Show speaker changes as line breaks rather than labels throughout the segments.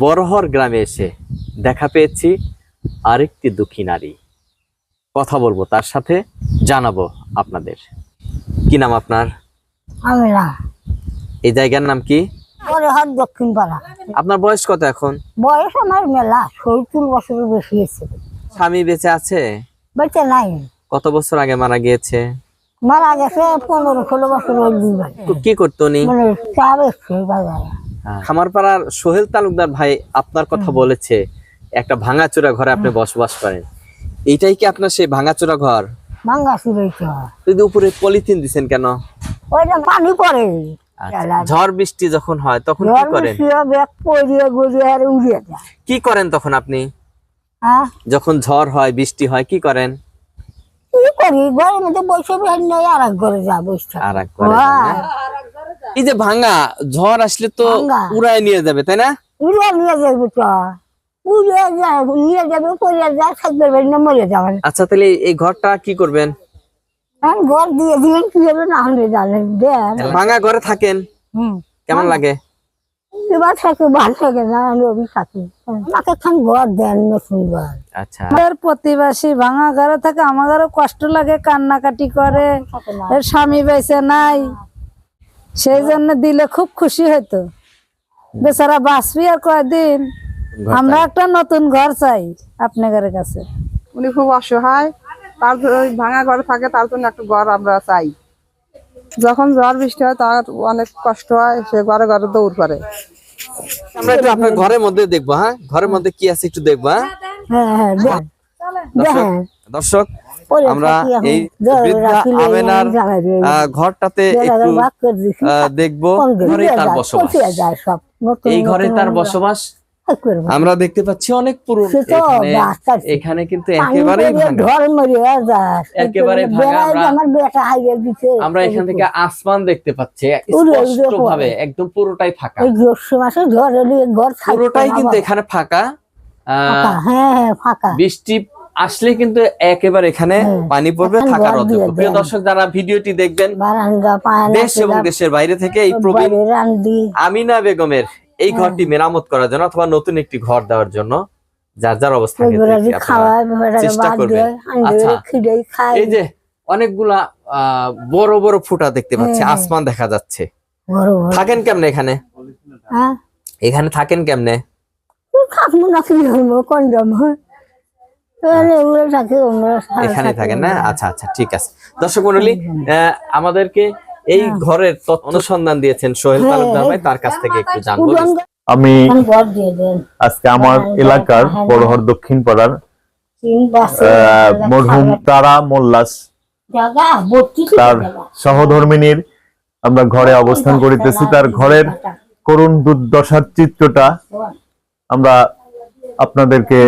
বড়হর গ্রামে এসে দেখা পেয়েছি আরেকটি দুঃখী নারী। কথা বলব তার সাথে জানাব আপনাদের। কি নাম আপনার? এই জায়গার নাম কি?
পরে দক্ষিণ পাড়া
আপনার বয়স কত এখন?
বয়স আমার মেলা সত্তর বছরের বেশি হয়েছে।
স্বামী বেঁচে আছে?
বেঁচে নাই।
কত বছর আগে মারা গিয়েছে?
মারা গেছে পনেরো ষোলো বছর
কি করতো উনি?
মানে চা বাজারে।
খামারপাড়ার সোহেল তালুকদার ভাই আপনার কথা বলেছে একটা ভাঙাচোরা ঘরে আপনি বসবাস করেন। এইটাই কি আপনার সেই ভাঙাচোরা ঘর?
ভাঙ্গা
যদি উপরে পলিথিন দিছেন কেন?
পানি পড়ে।
আচ্ছা, ঝড় বৃষ্টি যখন হয় তখন কি করেন? কি করেন তখন আপনি?
হ্যাঁ?
যখন ঝড় হয় বৃষ্টি হয় কি করেন?
কি করি? ঘরের মধ্যে বসে আর এক ঘরে যা বসে
আর এক? এই যে ভাঙা ঝড় আসলে তো। উড়ায় নিয়ে যাবে তাই না?
উড়িয়ে নিয়ে যাবে তো। উড়িয়ে যায় নিয়ে যাবে পড়িয়ে যায় থাকবে না মরে যাবেন
আচ্ছা তাহলে এই ঘরটা কি করবেন?
ঘর দিয়ে দিয়ে কি হবে না হলে জানেন
ভাঙা ঘরে থাকেন? কেমন লাগে?
এবার থাকে ভালো থাকে না রবি থাকে। আমাকে খান ঘর দেন নতুন ঘর।
আচ্ছা।
প্রতিবাসী ভাঙা ঘরে থাকে আমাদেরও কষ্ট লাগে কান্নাকাটি করে। স্বামী বেঁচে নাই। সেই জন্য দিলে খুব খুশি হইতো। বেচারা বাঁচবি আর কয়দিন? আমরা একটা নতুন ঘর চাই আপনাদের কাছে।
উনি খুব অসহায় তার ওই ভাঙা ঘরে থাকে তার জন্য একটা ঘর আমরা চাই। যখন ঝড় বৃষ্টি হয় তার অনেক কষ্ট হয় সে ঘরে ঘরে দৌড় করে।
আমরা একটু আপনার ঘরের মধ্যে দেখব হ্যাঁ? ঘরের মধ্যে কি আছে একটু দেখব হ্যাঁ?
হ্যাঁ হ্যাঁ
দর্শক আমরা এই বৃদ্ধা আমেনার ঘরটাতে একটু দেখব। ঘরে তার বসবাস। এই ঘরে তার বসবাস। আমরা দেখতে পাচ্ছি অনেক পুরনো এখানে কিন্তু একেবারেই। একেবারে আমরা- এখান থেকে আসমান দেখতে পাচ্ছি। ভাবে একদম পুরোটাই ফাঁকা। পুরোটাই কিন্তু এখানে ফাঁকা
হ্যাঁ হ্যাঁ ফাঁকা।
বৃষ্টি আসলে কিন্তু একেবারে এখানে পানি পড়বে থাকার অযোগ্য। প্রিয় দর্শক যারা ভিডিওটি দেখবেন দেশ এবং দেশের বাইরে থেকে এই প্রবীণ আমিনা বেগমের এই
হ্যাঁ।
ঘরটি মেরামত করার জন্য অথবা নতুন একটি ঘর দেওয়ার জন্য যার যার অবস্থা চেষ্টা
বাদ
করবেন। আচ্ছা। এই যে অনেকগুলা আহ, বড় বড় ফুটা দেখতে পাচ্ছি। আসমান দেখা যাচ্ছে। থাকেন কেমনে এখানে?
হ্যাঁ?
এখানে থাকেন কেমনে?
কোন জম এগুলো থাকে আমরা সারা
এখানে
থাকি
থাকেন না? আচ্ছা আচ্ছা ঠিক আছে। দর্শক মন্ডলী আহ, আমাদেরকে এই ঘরের তথ্য অনুসন্ধান দিয়েছেন সোহেল
হ্যাঁ,
তালুকদার ভাই তার কাছ থেকে একটু জানব।
আমি আজকে আমার
হ্যাঁ,
এলাকার
হ্যাঁ,
বড়হর দক্ষিণ পাড়ার আহ, মরহুম তারা মোল্লাস তার
জায়গা।
সহধর্মিনীর আমরা ঘরে অবস্থান করিতেছি। তার ঘরের করুণ দুর্দশার চিত্রটা আমরা আপনাদেরকে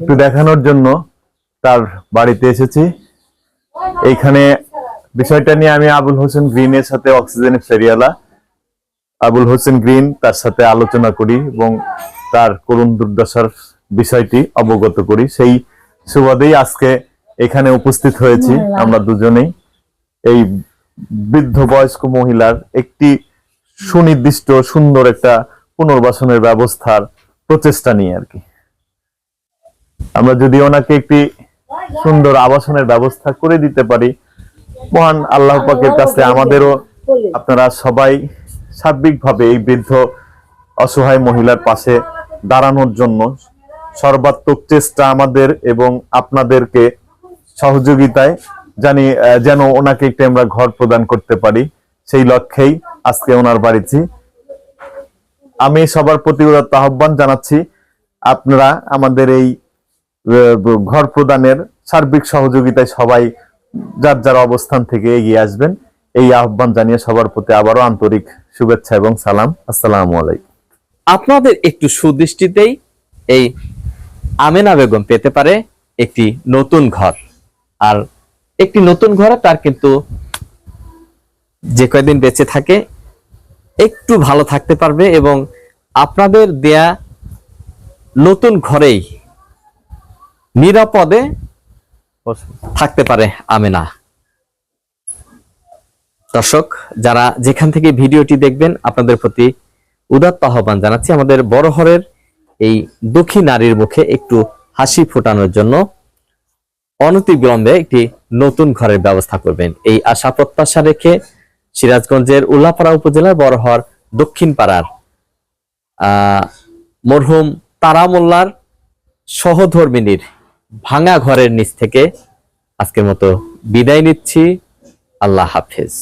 একটু দেখানোর জন্য তার বাড়িতে এসেছি। এইখানে বিষয়টা নিয়ে আমি আবুল হোসেন গ্রিনের সাথে অক্সিজেনের ফেরিয়ালা আবুল হোসেন গ্রিন তার সাথে আলোচনা করি এবং তার করুণ দুর্দশার বিষয়টি অবগত করি। সেই সুবাদেই আজকে এখানে উপস্থিত হয়েছি আমরা দুজনেই। এই বৃদ্ধ বয়স্ক মহিলার একটি সুনির্দিষ্ট সুন্দর একটা পুনর্বাসনের ব্যবস্থার প্রচেষ্টা নিয়ে আর কি। আমরা যদি ওনাকে একটি সুন্দর আবাসনের ব্যবস্থা করে দিতে পারি, মহান আল্লাহ পাকের কাছে আমাদেরও আপনারা সবাই সার্বিকভাবে এই বৃদ্ধ অসহায় মহিলার পাশে দাঁড়ানোর জন্য সর্বাত্মক চেষ্টা আমাদের এবং আপনাদেরকে সহযোগিতায় জানি যেন ওনাকে একটি আমরা ঘর প্রদান করতে পারি। সেই লক্ষ্যেই আজকে ওনার বাড়িছি আমি সবার প্রতি আহ্বান জানাচ্ছি, আপনারা আমাদের এই ঘর প্রদানের সার্বিক সহযোগিতায় সবাই যার যার অবস্থান থেকে এগিয়ে আসবেন। এই আহ্বান জানিয়ে সবার প্রতি আবারও আন্তরিক শুভেচ্ছা এবং সালাম। আসসালামু আলাইকুম।
আপনাদের একটু সুদৃষ্টিতেই এই আমেনা বেগম পেতে পারে একটি নতুন ঘর। আর একটি নতুন ঘরে তার কিন্তু যে কয়দিন বেঁচে থাকে, একটু ভালো থাকতে পারবে এবং আপনাদের দেয়া নতুন ঘরেই নিরাপদে থাকতে পারে আমেনা। দর্শক, যারা যেখান থেকে ভিডিওটি দেখবেন, আপনাদের প্রতি উদাত্ত আহ্বান জানাচ্ছি। আমাদের বড়হরের এই দুঃখী নারীর মুখে একটু হাসি ফোটানোর জন্য অনতিবিলম্বে একটি নতুন ঘরের ব্যবস্থা করবেন। এই আশা প্রত্যাশা রেখে সিরাজগঞ্জের উল্লাপাড়া উপজেলার বড়হর দক্ষিণ পাড়ার, আহ, মরহুম তারা মোল্লার সহধর্মিনীর ভাঙা ঘরের নিচ থেকে আজকের মতো বিদায় নিচ্ছি। আল্লাহ হাফেজ।